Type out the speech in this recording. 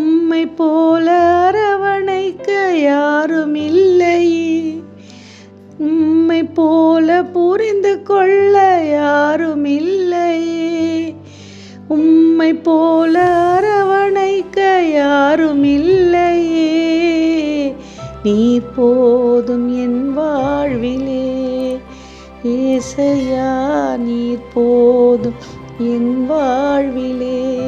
உம்மை போல அரவணைக்க யாரும் இல்லை உம்மை போல புரிந்து கொள்ள யாரும் இல்லை உம்மை போல அரவணைக்க யாரும் இல்லையே நீர் போதும் என் வாழ்விலே. ஏசையா நீர் போதும் என் வாழ்விலே.